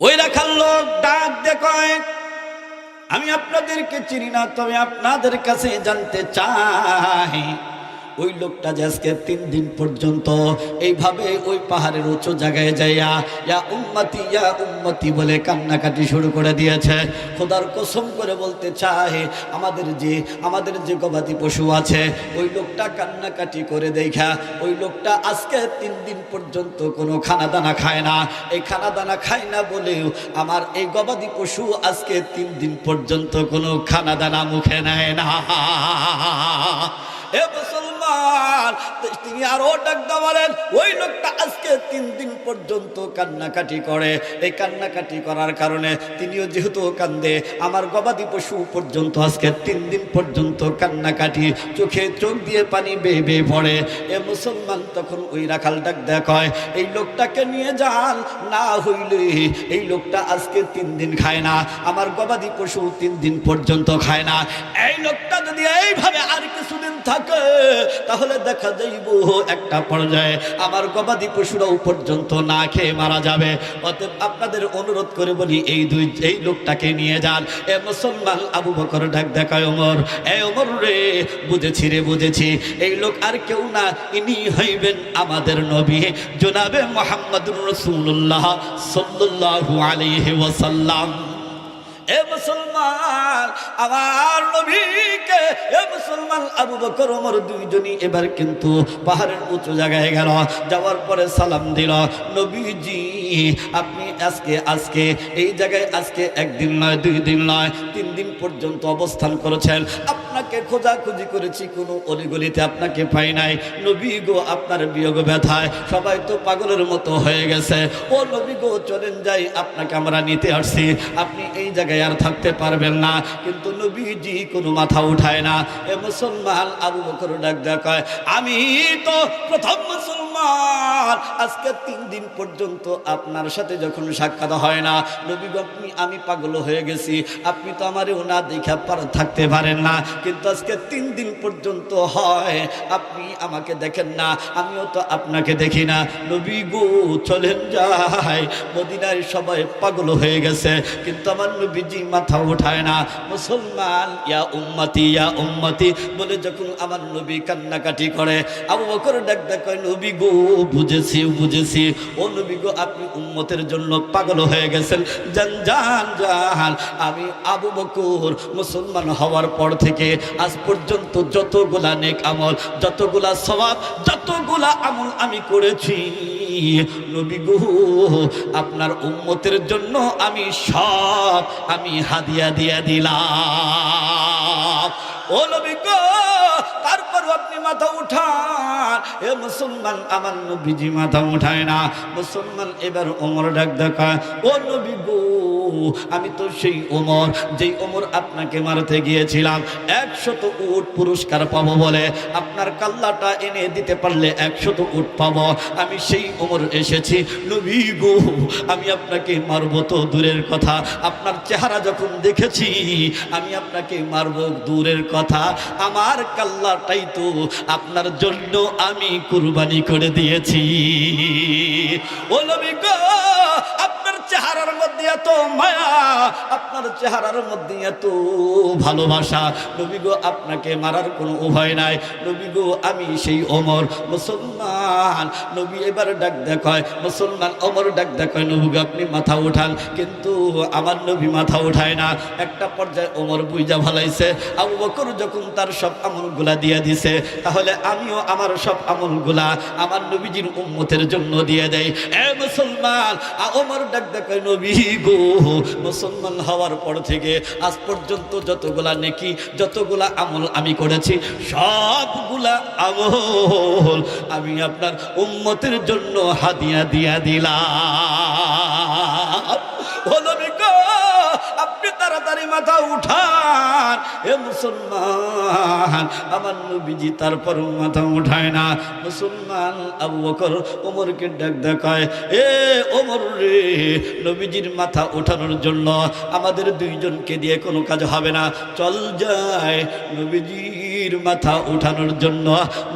ওই রাখার লোক ডাক দে কয়, আমি আপনাদেরকে চিনি না, তবে আপনাদের কাছে জানতে চাই। ওই লোকটা যে আজকে তিন দিন পর্যন্ত এইভাবে ওই পাহাড়ের উঁচু জায়গায় যাইয়া, ইয়া উম্মতি ইয়া উম্মতি বলে কান্নাকাটি শুরু করে দিয়েছে। খোদার কসম করে বলতে চাই, আমাদের যে আমাদের যে গবাদি পশু আছে, ওই লোকটা কান্নাকাটি করে দেখা। ওই লোকটা আজকে তিন দিন পর্যন্ত কোনো খানা দানা খায় না। এই খানা দানা খায় না বলেও আমার এই গবাদি পশু আজকে তিন দিন পর্যন্ত কোনো খানা দানা মুখে নেয় না। এ মুসলমান তিনি আরও ডাকদা বলেন, ওই লোকটা আজকে তিন দিন পর্যন্ত কান্নাকাটি করে। এই কান্নাকাটি করার কারণে তিনিও যেহেতু কান্দে, আমার গবাদি পশু পর্যন্ত আজকে তিন দিন পর্যন্ত কান্নাকাটি, চোখে চোখ দিয়ে পানি বেয়ে বেয়ে পড়ে। এ মুসলমান তখন ওই রাখাল ডাক দেখায় এই লোকটাকে নিয়ে যান, না হইলে এই লোকটা আজকে তিন দিন খায় না, আমার গবাদি পশু তিন দিন পর্যন্ত খায় না। এই লোকটা যদি এইভাবে আর কিছুদিন থাকে তাহলে দেখা যাইব একটা পর্যায়ে আমার গবাদি পশুরাও পর্যন্ত না খেয়ে মারা যাবে। অতএব আপনাদের অনুরোধ করে বলি, এই দুই, এই লোকটাকে নিয়ে যান। এ মুসলমান আবু বকর ডাক দেখায়, ওমর, এ ওমর রে, বুঝেছি রে, বুঝেছি। এই লোক আর কেউ না, ইনি হইবেন আমাদের নবী। জনাবে মোহাম্মদুর রসুল্লাহ সাল্লাল্লাহু আলাইহি ওয়াসাল্লাম। এ মুসলমান, আমার নবীকে, এ মুসলমান আবু বকর, ওমর দুইজনই এবার কিন্তু পাহাড়ের উঁচু জায়গায় গেল। যাওয়ার পরে সালাম দিল, নবীজি, আপনি আজকে আজকে, এই জায়গায় আজকে একদিন নয়, দুই দিন নয়, তিন দিন পর্যন্ত অবস্থান করেছেন। আপনাকে খোঁজাখুঁজি করেছি, কোনো অলিগলিতে আপনাকে পাই নাই। নবী গো, আপনার বিয়োগ ব্যথায়, সবাই তো পাগলের মতো হয়ে গেছে। ও নবী গো, চলেন যাই, আপনাকে আমরা নিতে আসছি। আপনি এই জায়গায় আর থাকতে পারবেন না। কিন্তু নবীজি কোনো মাথা উঠায় না। এ মুসলমান আবু বকর ডাক দেখায় আমি তো প্রথম মুসলমান আজকে তিন দিন পর্যন্ত আপনার সাথে যখন সাক্ষাৎ হয় না, নবী আপনি, আমি পাগল হয়ে গেছি। আপনি তো আমারও না দেখা পার থাকতে পারেন না। কিন্তু আজকে তিন দিন পর্যন্ত হয়, আপনি আমাকে দেখেন না, আমিও তো আপনাকে দেখি না। নবী গো, চলেন যায় মদিনায় সবাই পাগল হয়ে গেছে, কিন্তু আমার নবীজি মাথা উঠায় না। মুসলমান, ইয়া উম্মতি ইয়া উম্মতি। বলে যখন আমার নবী কান্নাকাটি করে, আবু বকর ডাক ডাক নবী গো বুঝেছি বুঝেছি। আপনি জন্য পাগল হয়ে গেছেন। আমি আবু বকর মুসলমান হওয়ার পর থেকে আজ পর্যন্ত যতগুলা নেক আমল, যতগুলা সওয়াব, যতগুলা আমল আমি করেছি, নবী গো, আপনার উম্মতের জন্য আমি সব আমি হাদিয়া দিয়া দিলাম। ও তারপর আপনি মাথা উঠান। এ মুসলমান, আমার নবীজি মাথা উঠায় না। মুসলমান, এবার ওমর ডাক দেখা ও নবী গো, আমি তো সেই ওমর, যেই ওমর আপনাকে মারতে গিয়েছিলাম, একশত উট পুরস্কার পাবো বলে। আপনার কাল্লাটা এনে দিতে পারলে একশত উট পাবো। আমি সেই ওমর এসেছি। নবী গো, আমি আপনাকে মারবো তো দূরের কথা। আপনার চেহারা যখন দেখেছি, আমি আপনাকে মারবো দূরের কথা। আমার কাল্লাটাই তো আপনার জন্য আমি কুরবানি করে দিয়েছি। ও নবী গো চেহারার মধ্যে এত মায়া, আপনার চেহারার মধ্যে এত ভালোবাসা। নবী গো, আপনাকে মারার কোনো উভয় নাই। নবী গো, আমি সেই অমর মুসলমান। নবী এবার ডাক দেখায়, মুসলমান অমর ডাক দেখায়, নবী গো, আপনি মাথা উঠান। কিন্তু আমার নবী মাথা উঠায় না। একটা পর্যায়ে ওমর বুইজা ভালাইছে আবু বকর যখন তার সব আমলগুলা দিয়ে দিছে, তাহলে আমিও আমার সব আমলগুলা আমার নবীজির উম্মতের জন্য দিয়ে দেয় এ মুসলমান, আ ওমর ডাক দেখায় নবী গো। মুসলমান হওয়ার পর থেকে আজ পর্যন্ত যতগুলা নেকি, যতগুলা আমল আমি করেছি, সবগুলা আমল আমি আপনার উম্মতের জন্য হাদিয়া দিয়া দিলাম। তাড়াতাড়ি মাথা উঠান। এ মুসলমান, আমার নবীজি তারপর মাথা উঠায় না। মুসলমান, আবু বকর, ওমরকে ডাক দেখায়, এ ওমর রে, নবীজির মাথা ওঠানোর জন্য আমাদের দুইজনকে দিয়ে কোনো কাজ হবে না। চল যায় নবীজির মাথা উঠানোর জন্য।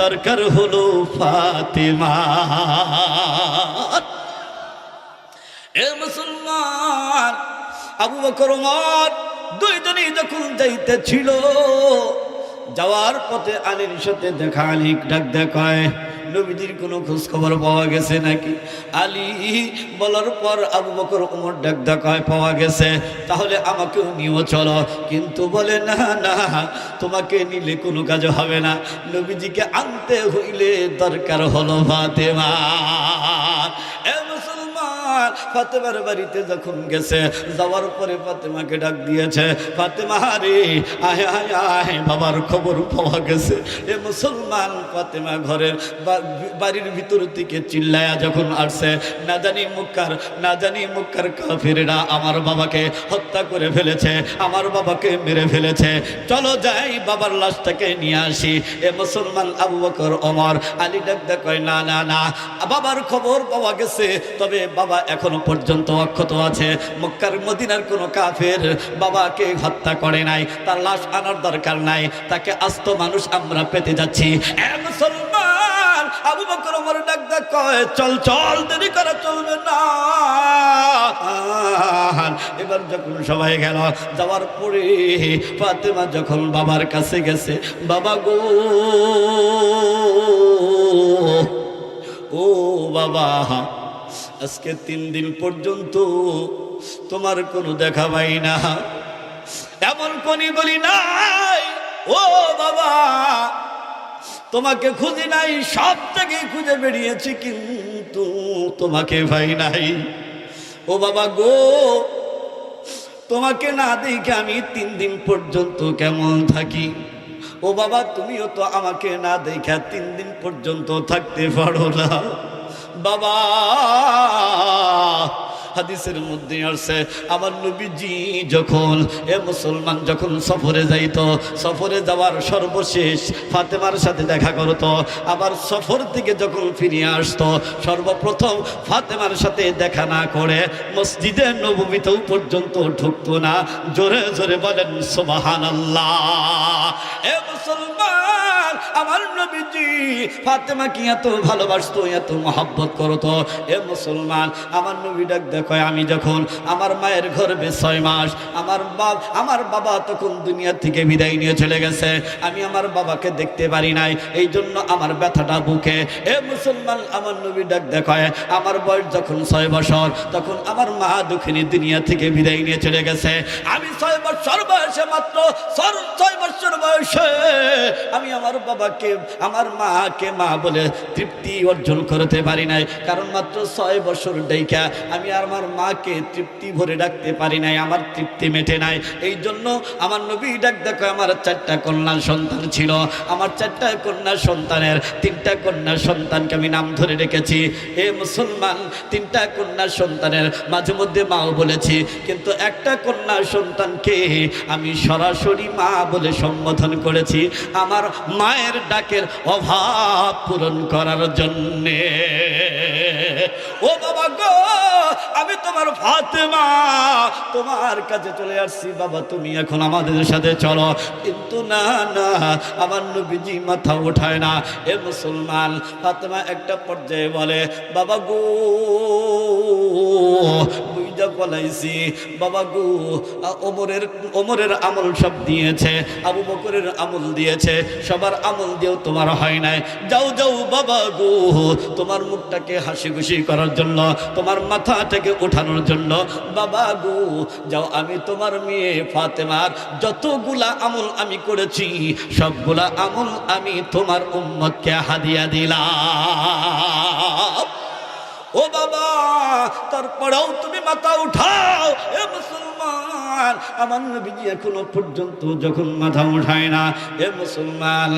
দরকার হলো ফাতেমা। এ মুসলমান আবু বকর ওমর দুইজনেই যখন যাইতে ছিল যাওয়ার পথে আলীর সাথে দেখা আলী ডাক দেখায়, নবীজির কোনো খোঁজ খবর পাওয়া গেছে নাকি? আলী বলার পর আবু বকর ওমর ডাক দেখায়, পাওয়া গেছে। তাহলে আমাকেও নিয়েও চলো। কিন্তু বলে, না না, তোমাকে নিলে কোনো কাজ হবে না। নবীজিকে আনতে হইলে দরকার হলো ফাতেমা। এ ফাতেমার বাড়িতে যখন গেছে, যাওয়ার পরে ফাতেমাকে ডাক দিয়েছে, ফাতেমা রে, আয় আয় আয়, বাবার খবর পাওয়া গেছে। এ মুসলমান ফাতেমা ঘরের বাড়ির ভিতর থেকে চিল্লায়া যখন আসছে, না জানি মুক্কার, না জানি মুক্কার কাফিররা আমার বাবাকে হত্যা করে ফেলেছে, আমার বাবাকে মেরে ফেলেছে। চলো যাই, বাবার লাশটাকে নিয়ে আসি। এ মুসলমান আবু বকর ওমর আলী ডাক ডাক কয়, না না না, বাবার খবর পাওয়া গেছে, তবে বাবা এখনও পর্যন্ত অক্ষত আছে। মক্কার মদিনার কোনো কাফের বাবাকে হত্যা করে নাই, তার লাশ আনার দরকার নাই, তাকে আস্ত মানুষ আমরা পেতে যাচ্ছি। মুসলমান, আবু বকর, ওমর ডাক কয়, চল চল, দেরি করা চলবে না। এবার যখন সবাই গেল, যাওয়ার পরে ফাতেমা যখন বাবার কাছে গেছে, বাবা গো, ও বাবা আজকে তিন দিন পর্যন্ত তোমার কোনো দেখা পাই না। এমন কোনি বলি নাই, ও বাবা, তোমাকে খুঁজি নাই, সব থেকে খুঁজে বেরিয়েছি কিন্তু তোমাকে ভাই নাই। ও বাবা গো, তোমাকে না দেখে আমি তিন দিন পর্যন্ত কেমন থাকি? ও বাবা, তুমিও তো আমাকে না দেখা তিন দিন পর্যন্ত থাকতে পারো না। বাবা হাদিসের মধ্যে আসছে, আমার নবীজি যখন, এ মুসলমান যখন সফরে যাইত, সফরে যাওয়ার সর্বশেষ ফাতেমার সাথে দেখা করতো, আবার সফর থেকে যখন ফিরে আসতো, সর্বপ্রথম ফাতেমার সাথে দেখা না করে মসজিদে নবমীতেও পর্যন্ত ঢুকতো না। জোরে জোরে বলেন সোবাহান এ মুসলমান, আমার নবীজি ফাতেমা কি এত ভালোবাসতো, এত মহাব্বত করতো। এ মুসলমান, আমার নবী ডাক দেখো আমি যখন আমার মায়ের গর্ভে ছয় মাস, আমার বাপ আমার বাবা তখন দুনিয়া থেকে বিদায় নিয়ে চলে গেছে। আমি আমার বাবাকে দেখতে পারি নাই এই জন্য আমার ব্যথাটা বুকে। এ মুসলমান, আমার নবী ডাক দেখায়, আমার বয়স যখন ছয় বছর, তখন আমার মা দুঃখিনী দুনিয়া থেকে বিদায় নিয়ে চলে গেছে। আমি ছয় বছর বয়সে মাত্র ছয় বছর বয়সে আমি আমার বাবাকে, আমার মাকে মা বলে তৃপ্তি অর্জন করতে পারি নাই। কারণ মাত্র ছয় বছর ডেইকা আমি আর আমার মাকে তৃপ্তি ভরে ডাকতে পারি নাই, আমার তৃপ্তি মেটে নাই। এই জন্য আমার নবী ডাক দেখো, আমার চারটা কন্যা সন্তান ছিল। আমার চারটা কন্যা সন্তানের, তিনটা কন্যা সন্তানকে আমি নাম ধরে রেখেছি এ মুসলমান, তিনটা কন্যা সন্তানের মাঝে মধ্যে মাও বলেছি, কিন্তু একটা কন্যা সন্তানকে আমি সরাসরি মা বলে সম্বোধন করেছি। আমার মায়ের ডাকের অভাব পূরণ করার জন্যে। ও বাবা গো আমি তোমার ফাতেমা। তোমার কাছে চলে আসছি, বাবা, তুমি এখন আমাদের সাথে চলো। কিন্তু না না, আমার নবীজি মাথা ওঠায় না। এ মুসলমান, ফাতেমা একটা পর্যায়ে বলে, বাবা গো বুঝা পলাইছি বাবা গো ওমরের ওমরের আমল সব দিয়েছে, আবু বকরের আমল দিয়েছে, সবার আমল দিয়েও তোমার হয় নাই। যাও যাও বাবা গো, তোমার মুখটাকে হাসি খুশি করার জন্য, তোমার মাথাটাকে ওঠানোর জন্য, বাবা গো, যাও আমি তোমার মেয়ে ফাতেমার যতগুলা আমল আমি করেছি, সবগুলা আমল আমি তোমার উম্মতকে হাদিয়া দিলাম। ও বাবা, তারপরেও তুমি মাথা উঠাও, এ মুসলমান। আমার নবীজি এখনও পর্যন্ত যখন মাথা উঠায় না, এ মুসলমান,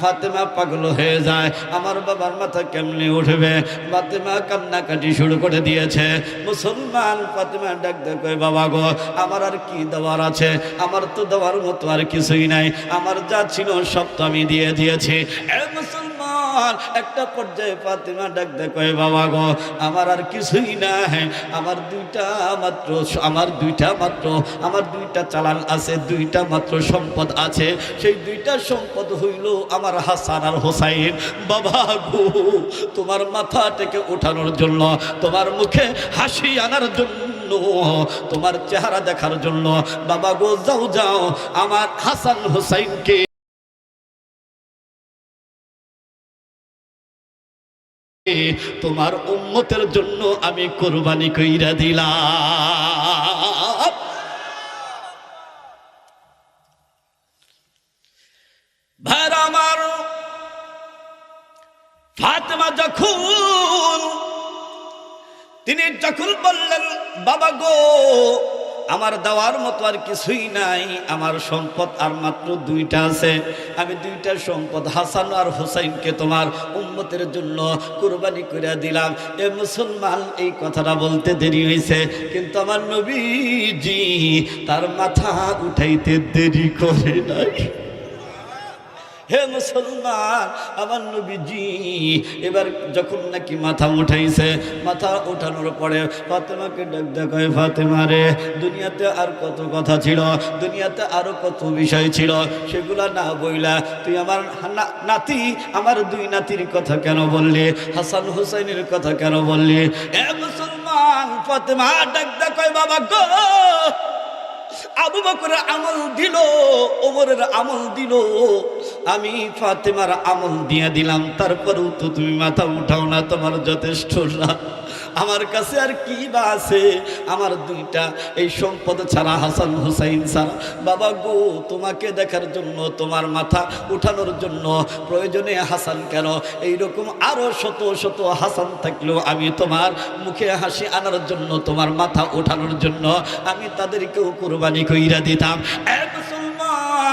ফাতেমা পাগল হয়ে যায়। আমার বাবার মাথা কেমনে উঠবে? ফাতেমা কান্নাকাটি শুরু করে দিয়েছে। মুসলমান, ফাতেমা ডাক দেখো বাবা গো, আমার আর কি দেওয়ার আছে? আমার তো দেওয়ার মতো আর কিছুই নাই। আমার যা ছিল সব তো আমি দিয়ে দিয়েছি। এ মুসলমান একটা পর্যায়ে ফাতেমা ডাক দেখো বাবা গো, আমার আর কিছুই নাই। আমার দুইটা মাত্র, আমার দুইটা মাত্র, আমার দুইটা চালান আছে, দুইটা মাত্র সম্পদ আছে। সেই দুইটা সম্পদ হইল আমার হাসান আর হোসাইন। বাবা গো, তোমার মাথা থেকে ওঠানোর জন্য, তোমার মুখে হাসি আনার জন্য, তোমার চেহারা দেখার জন্য, বাবা গো, যাও যাও, আমার হাসান হুসাইনকে তোমার উম্মতের জন্য আমি কোরবানি কইরা দিলাম। ভাইরা আমার ফাতেমা যখন তিনি যখন বললেন, বাবা গো আমার দেওয়ার মতো আর কিছুই নাই। আমার সম্পদ আর মাত্র দুইটা আছে। আমি দুইটা সম্পদ হাসান আর হুসাইনকে তোমার উম্মতের জন্য কোরবানি করে দিলাম। এ মুসলমান, এই কথাটা বলতে দেরি হয়েছে কিন্তু আমার নবীজি তার মাথা উঠাইতে দেরি করে নাই। হে মুসলমান, আমার নবীজি, এবার যখন নাকি মাথা উঠাইছে, মাথা উঠানোর পরে ফাতেমাকে ডাক দেখায় ফাতেমা রে, দুনিয়াতে আর কত কথা ছিল? দুনিয়াতে আরও কত বিষয় ছিল? সেগুলা না বইলা তুই আমার নাতি, আমার দুই নাতির কথা কেন বললি? হাসান হুসাইনের কথা কেন বললি? হে মুসলমান, ফাতেমা ডাক দেখায় বাবা গো আবু বকরের আমল দিল, ওমরের আমল দিল। আমি ফাতেমার আমল দিয়ে দিলাম, তারপরও তো তুমি মাথা উঠাও না, তোমার যথেষ্ট না আমার কাছে আর কি বা আছে? আমার দুইটা, এই সম্পদ ছাড়া হাসান হুসাইন ছাড়া। বাবা গো, তোমাকে দেখার জন্য, তোমার মাথা উঠানোর জন্য প্রয়োজনে হাসান কেন? এইরকম আরও শত শত হাসান থাকলেও আমি তোমার মুখে হাসি আনার জন্য, তোমার মাথা ওঠানোর জন্য আমি তাদেরকেও কোরবানি কইরা দিতাম। এ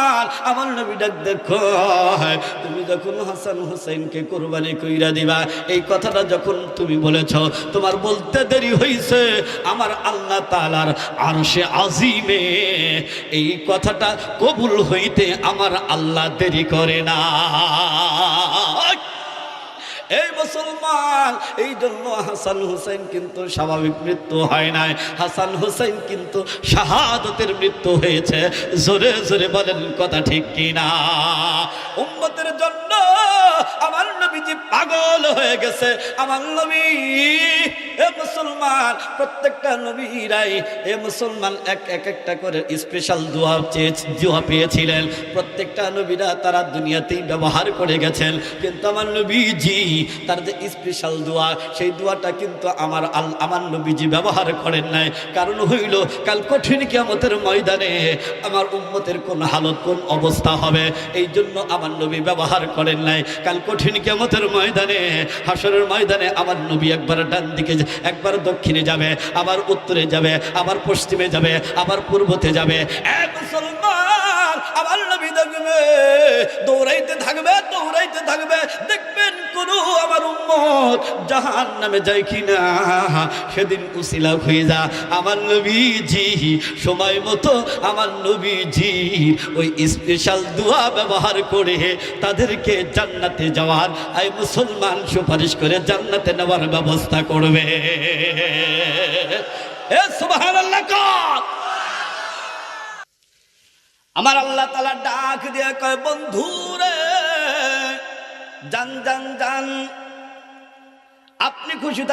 মুসলমান আমার নবী ডাক, দেখো, তুমি যখন হাসান হোসেনকে কোরবানি কইরা দিবা, এই কথাটা যখন তুমি বলেছ, তোমার বলতে দেরি হইছে। আমার আল্লাহ তালার আর সে আজিমে এই কথাটা কবুল হইতে আমার আল্লাহ দেরি করে না। এই মুসলমান, এই জন্য হাসান হুসেন কিন্তু স্বাভাবিক মৃত্যু হয় নাই। হাসান হুসেন কিন্তু শাহাদতের মৃত্যু হয়েছে। জোরে জোরে বলেন, কথা ঠিক কিনা? উম্মতের জন্য আমার নবীজি পাগল হয়ে গেছে। আমার নবী, এ মুসলমান, প্রত্যেকটা নবীরাই এ মুসলমান এক এক একটা করে স্পেশাল দোয়া চেয়ে, দোয়া পেয়েছিলেন। প্রত্যেকটা নবীরা তারা দুনিয়াতেই ব্যবহার করে গেছেন। কিন্তু আমার নবীজি, তার যে স্পেশাল দোয়া, সেই দোয়াটা কিন্তু আমার আল, আমার নবীজি ব্যবহার করেন নাই। কারণ হইল, কাল কঠিন কিয়ামতের ময়দানে আমার উম্মতের কোন হালত, কোন অবস্থা হবে? এই জন্য আমার নবী ব্যবহার করেন নাই। কাল কঠিন কিয়ামতের ময়দানে, হাসরের ময়দানে আমার নবী একবার ডান দিকে একবার দক্ষিণে যাবে, আবার উত্তরে যাবে, আবার পশ্চিমে যাবে, আবার পূর্বতে যাবে। এক মুসলমান, আমার দেখবে দৌড়াইতে থাকবে দৌড়াইতে থাকবে। দেখবেন কোন আমার উম্মত জাহান নামে যায় কিনা। সেদিন উসিলা হয়ে যা। আমার নবীজি, সময় মতো আমার নবীজি ওই স্পেশাল দোয়া ব্যবহার করে তাদেরকে জান্নাতে যাওয়ার আই মুসলমান সুপারিশ করে জান্নাতে নেওয়ার ব্যবস্থা করবে। এ সুবহানাল্লাহ আমার আল্লাহ তালা ডাক দিয়ে কয় বন্ধু রে জান জান জান আপনি খুশি